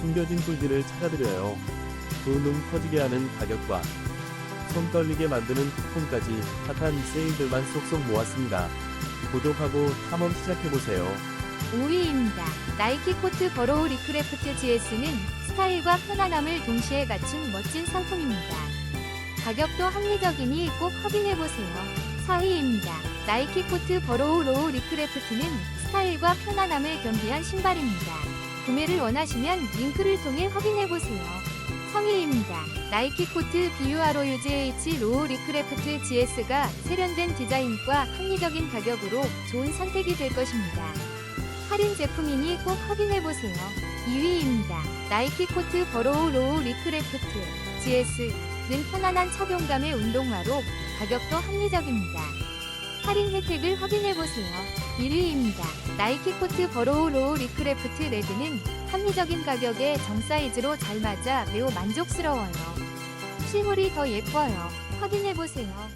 숨겨진 꿀들을 찾아드려요. 두눈 커지게 하는 가격과 손 떨리게 만드는 쿠폰까지 핫한 세일들만 쏙쏙 모았습니다. 구독하고 탐험 시작해보세요. 5위입니다. 나이키 코트 버로우 리크래프트 GS는 스타일과 편안함을 동시에 갖춘 멋진 상품입니다. 가격도 합리적이니 꼭 확인해보세요. 4위입니다. 나이키 코트 버로우 로우 리크래프트는 스타일과 편안함을 겸비한 신발입니다. 구매를 원하시면 링크를 통해 확인해보세요. 3위입니다. 나이키 코트 비유아로 UGH 로우 리크래프트 GS가 세련된 디자인과 합리적인 가격으로 좋은 선택이 될 것입니다. 할인 제품이니 꼭 확인해보세요. 2위입니다. 나이키 코트 버로우 로우 리크래프트 GS는 편안한 착용감의 운동화로 가격도 합리적입니다. 할인 혜택을 확인해보세요. 1위입니다. 나이키 코트 버로우 로우 리크래프트 레드는 합리적인 가격에 정 사이즈로 잘 맞아 매우 만족스러워요. 실물이 더 예뻐요. 확인해보세요.